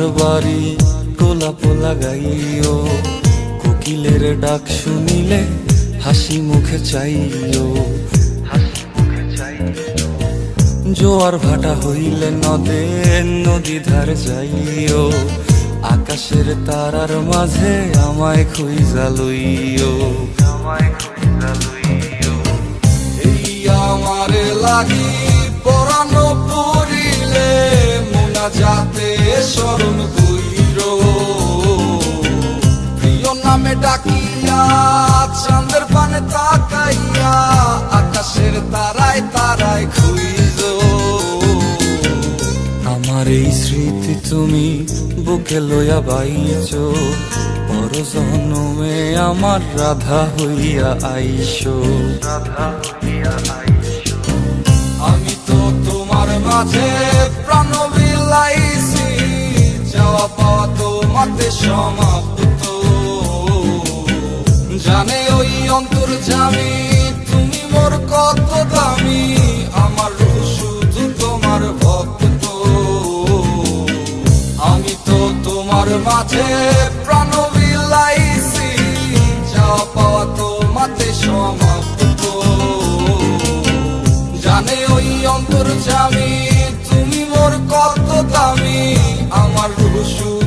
তোমার বাড়ি গোলাপ লাগাইও। কোকিলের ডাক শুনিলে হাসি মুখে চাইও। জোয়ার ভাটা হইলে নদে, নদী ধার যাইও। আকাশের তারার মাঝে আমায় খুইজা লইও। এই আমারে লাগি পড়িলে মোনা যাতে স্মরণ এই স্মৃতি তুমি বুকে লইয়া বাইছ। পর জন্মে আমার রাধা হইয়া আইসো। আমি তো তোমার মাঝে প্রাণ বিলাইছি। যাওয়া পাওয়া তোমাতে সমাপ্ত। জানে ওই অন্তর জামি তুমি মোর কত মাঝে প্রাণ বিলাইছি যাওয়া পাওয়া তোমাতে সমাপ্ত। জানে ওই অন্তর জামি তুমি মোর কত দামি, আমার ভক্ত